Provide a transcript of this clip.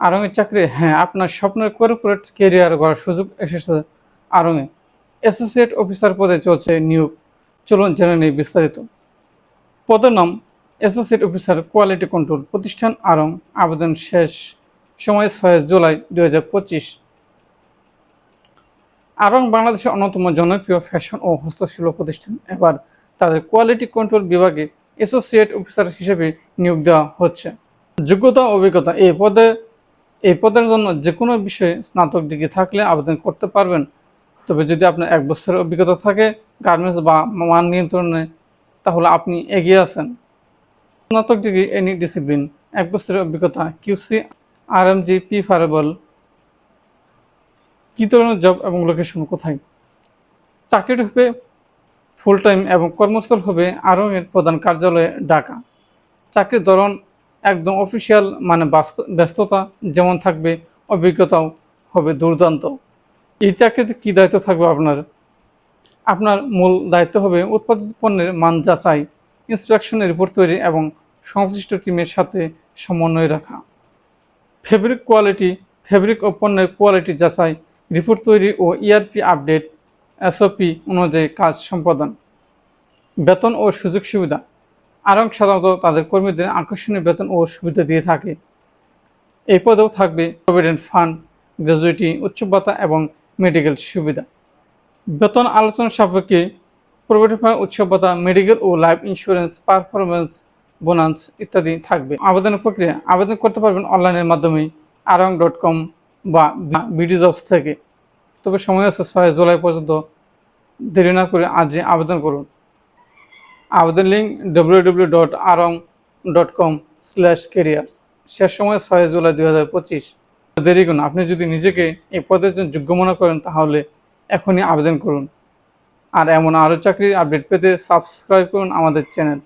আরঙের চাকরি হ্যাঁ আপনার স্বপ্নের কর্পোরেট কেরিয়ার গড়ার সুযোগ এসেছে আরঙে অ্যাসোসিয়েট অফিসার পদে চলছে নিয়োগ। চলুন জেনে নেই বিস্তারিত। পদের নাম অ্যাসোসিয়েট অফিসার কোয়ালিটি কন্ট্রোল প্রতিষ্ঠান আরং আবেদন শেষ সময় ছয় জুলাই দুই হাজার পঁচিশ। আরং বাংলাদেশের অন্যতম জনপ্রিয় ফ্যাশন ও হস্তশিল্প প্রতিষ্ঠান। এবার তাদের কোয়ালিটি কন্ট্রোল বিভাগে অ্যাসোসিয়েট অফিসার হিসেবে নিয়োগ দেওয়া হচ্ছে। যোগ্যতা অভিজ্ঞতা এই পদে এই পদের জন্য যে কোনো বিষয়ে স্নাতক ডিগ্রি থাকলে আবেদন করতে পারবেন। তবে যদি আপনার এক বছরের অভিজ্ঞতা থাকে গার্মেন্টস বা মান নিয়ন্ত্রণে, তাহলে আপনি এগিয়ে আছেন। স্নাতক ডিগ্রি এনি ডিসিপ্লিন, এক বছরের অভিজ্ঞতা QC R M G, preferable কী ধরনের জব এবং লোকেশন কোথায়? চাকরিটি হবে ফুল টাইম এবং কর্মস্থল হবে আরও এর প্রধান কার্যালয়ে ঢাকা। চাকরির ধরন একদম অফিসিয়াল মানে ব্যস্ততা যেমন থাকবে, অভিজ্ঞতাও হবে দুর্দান্ত। এই চাকরিতে কী দায়িত্ব থাকবে আপনার? আপনার মূল দায়িত্ব হবে উৎপাদিত পণ্যের মান যাচাই ইন্সপেকশনের রিপোর্ট তৈরি এবং সংশ্লিষ্ট টিমের সাথে সমন্বয় রাখা। ফেব্রিক কোয়ালিটি ফেব্রিক ও পণ্যের কোয়ালিটি যাচাই রিপোর্ট তৈরি ও ইআরপি আপডেট এসওপি অনুযায়ী কাজ সম্পাদন। বেতন ও সুযোগ সুবিধা। আরং সাধারণত তাদের কর্মীদের আকর্ষণীয় বেতন ও সুবিধা দিয়ে থাকে। এই পদেও থাকবে প্রভিডেন্ট ফান্ড গ্র্যাজুইটি উচ্চ ভাতা এবং মেডিকেল সুবিধা। বেতন আলোচনা সাপেক্ষে প্রভিডেন্ট ফান্ড উৎসব ভাতা মেডিকেল ও লাইফ ইন্স্যুরেন্স পারফরমেন্স বোনাস ইত্যাদি থাকবে। আবেদনের প্রক্রিয়া, আবেদন করতে পারবেন অনলাইনের মাধ্যমে আরং ডট কম বা বিডি জবস থেকে। তবে সময় আছে ছয় জুলাই পর্যন্ত। দেরি না করে আজই আবেদন করুন। আবেদন link W W dot Aarong dot com slash careers শেষ সময় ছয় জুলাই দুই হাজার পঁচিশ। দেরি করুন, আপনি যদি নিজেকে এই পদের জন্য যোগ্য মনে করেন, তাহলে এখনই আবেদন করুন। আর এমন আরও চাকরির আপডেট পেতে সাবস্ক্রাইব করুন আমাদের চ্যানেল